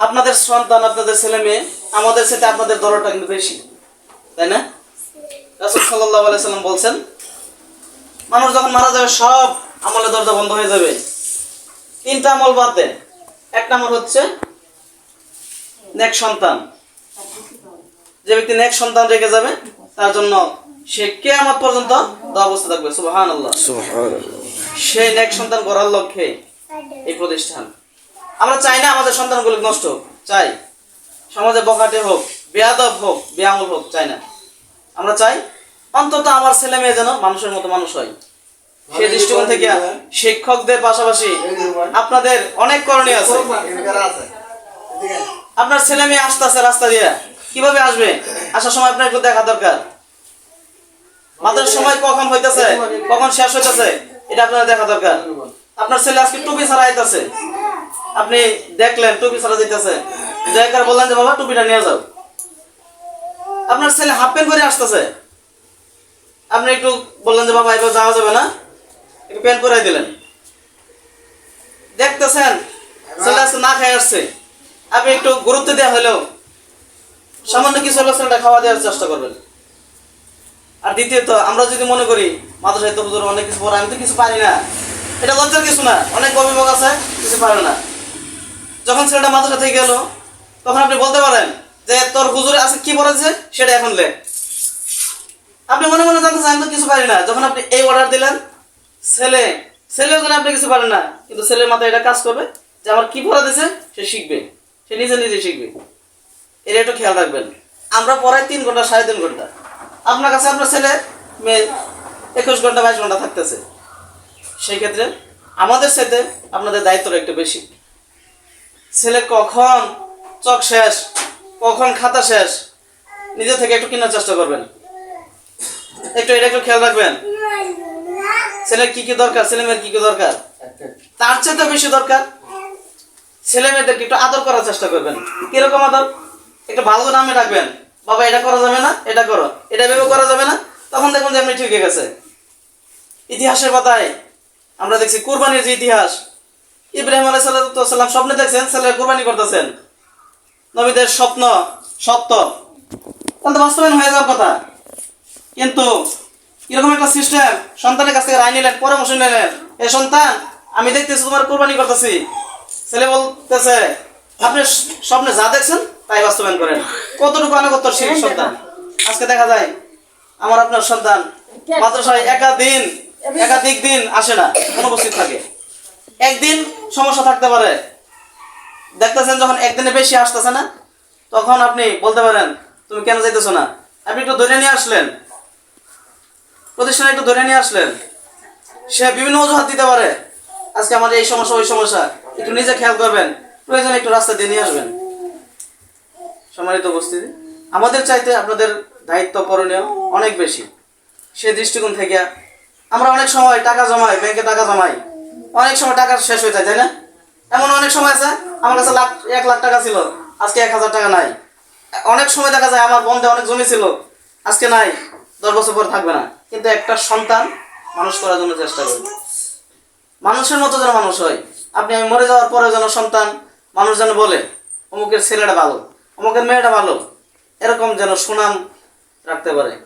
আপনাদের সন্তান আপনাদের ছেলে মেয়ে আমাদের সাথে আপনাদের দরটা কিন্তু বেশি তাই না? রাসুল সাল্লাহ আলাইসাল্লাম বলছেন মানুষ যখন মারা যাবে সব আমলের দরজা বন্ধ হয়ে যাবে। তিনটা আমল বাদ দেন। এক নম্বর হচ্ছে নেক সন্তান। যে ব্যক্তি নেক সন্তান রেখে যাবে তার জন্য সে কেয়ামত পর্যন্ত দোয়া অবস্থা থাকবে। আল্লাহ সেই নেক সন্তান করার লক্ষ্যে এই প্রতিষ্ঠান। আমরা চাই না আমাদের সন্তানগুলো নষ্ট হোক চাই। সমাজে বকাটে হোক বেয়াদব হোক বেআমল হোক চাই না। আমরা চাই অন্তত আমার ছেলে মেয়ে যেন মানুষের মতো মানুষ হয়। সেই দৃষ্টিকোণ থেকে শিক্ষকদের পাশাপাশি আপনাদের অনেক করণীয় আছে। আপনার ছেলে মেয়ে আসতেছে রাস্তা দিয়ে। কীভাবে আসবে? আসার সময় আপনার একটু দেখা দরকার। মাত্র সময় কখন হইতেছে? কখন শেষ হইতেছে? এটা আপনার দেখা দরকার। আপনার ছেলে আজকে টুপি ছাড়া আইতেছে। আপনি দেখলেন টুপি ছাড়া যাইতেছে। জায়গার বললেন যে, বাবা, টুপিটা নিয়ে যাও। আপনার ছেলে হাফ প্যান্ট করে আসতেছে। আপনি একটু বললেন যে, বাবা, এবার যাওয়া যাবে না। একটু প্যান্ট পরাই দিলেন। দেখতেছেন, ছেলে আজকে না খেয়ে আসছে। আপনি একটু গুরুত্ব দেওয়া হলেও সামান্য কিছু হলে ছেলেটা খাওয়া দেওয়ার চেষ্টা করবেন। আর দ্বিতীয়ত, আমরা যদি মনে করি, মাদ্রাসায় তো অনেক কিছু পড়ে, আমি তো কিছু পারি না। এটা লজ্জার কিছু না। অনেক অভিভাবক আছে, কিছু পারে না। যখন ছেলেটা মাদ্রাসা থেকে গেল, তখন আপনি বলতে পারেন যে, তোর হুজুরে আছে, কি পড়েছে? সেটা এখন লে। আপনি মনে মনে জানতে চান তো কিছু পারি না। যখন আপনি এই অর্ডার দিলেন, ছেলে ছেলে ওখানে আপনি কিছু পারেন না। কিন্তু ছেলের মাথায় এটা কাজ করবে যে, আমার কি পড়া দিছে সে শিখবে। সে নিজে নিজে শিখবে। এটা একটু খেয়াল রাখবেন। আমরা পড়াই তিন ঘণ্টা, সাড়ে তিন ঘণ্টা। আপনার কাছে আপনার ছেলে, মেয়ে, একুশ ঘণ্টা, বাইশ ঘণ্টা থাকতেছে। সেই ক্ষেত্রে আমাদের সাথে আপনাদের দায়িত্বটা একটু বেশি। ছেলে কখন চক শেষ, কখন খাতা শেষ, নিজে থেকে একটু কেনার চেষ্টা করবেন। একটু এটা একটু খেয়াল রাখবেন। ছেলে কি কি দরকার, ছেলে মেয়ের কি কি দরকার? তার চেয়ে তো বেশি দরকার। ছেলে মেয়েদেরকে একটু আদর করার চেষ্টা করবেন। কীরকম আদর? একটু ভালো নামে ডাকবেন। বাবা, এটা করা যাবে না, এটা করো। এটা ভেবে করা যাবে না, তখন দেখুন যে আপনি ঠিক হয়ে গেছে। ইতিহাসের পাতায় আমরা দেখছি কুরবানির যে ইতিহাস ইব্রাহিম আলাই সাল্লাম স্বপ্নে দেখছেন ছেলে কুরবানি করতেছেন। নবীদের স্বপ্ন, সত্য। তাহলে বাস্তবায়ন হয়ে যাওয়ার কথা। কিন্তু এরকম একটা সিস্টেম সন্তানের কাছ থেকে রায় নিলেন, পরামর্শ নিলেন, এ সন্তান, আমি দেখতেছি তোমার কোরবানি করতেছি। ছেলে বলতেছে, আপনি স্বপ্নে যা দেখছেন, তাই বাস্তবায়ন করেন। কতটুকু আনুগত্যর শিখ সন্তান? আজকে দেখা যায়, আমার আপনার সন্তান মাদ্রাসায় একাদিন একাধিক দিন আসে না, অনুপস্থিত থাকে। একদিন সমস্যা থাকতে পারে। দেখতেছেন যখন একদিনে বেশি আসতেছে না, তখন আপনি বলতে পারেন, তুমি কেন যাইতেছো না? আপনি একটু ধরে নিয়ে আসলেন। প্রতিষ্ঠানে একটু ধরে নিয়ে আসলেন। সে বিভিন্ন অজুহাত দিতে পারে। আজকে আমাদের এই সমস্যা, ওই সমস্যা। একটু নিজে খেয়াল করবেন। প্রয়োজনে একটু রাস্তা দিয়ে নিয়ে আসবেন। সম্মানিত উপস্থিতি, আমাদের চাইতে আপনাদের দায়িত্ব করণীয় অনেক বেশি। সে দৃষ্টিকোণ থেকে আমরা অনেক সময় টাকা জমাই, ব্যাংকে টাকা জমাই। অনেক সময় টাকা শেষ হয়ে যায়, তাই না? এমন অনেক সময় আছে, আমার কাছে লাখ, এক লাখ টাকা ছিল, আজকে এক হাজার টাকা নাই। অনেক সময় দেখা যায় আমার বন্ধে অনেক জমি ছিল, আজকে নাই, দশ বছর পর থাকবে না। কিন্তু একটা সন্তান মানুষ করার জন্য চেষ্টা করি। মানুষের মতো যেন মানুষ হয়। আপনি আমি মরে যাওয়ার পরে যেন সন্তান মানুষ যেন বলে, অমুকের ছেলেটা ভালো, অমুকের মেয়েটা ভালো। এরকম যেন সুনাম রাখতে পারে।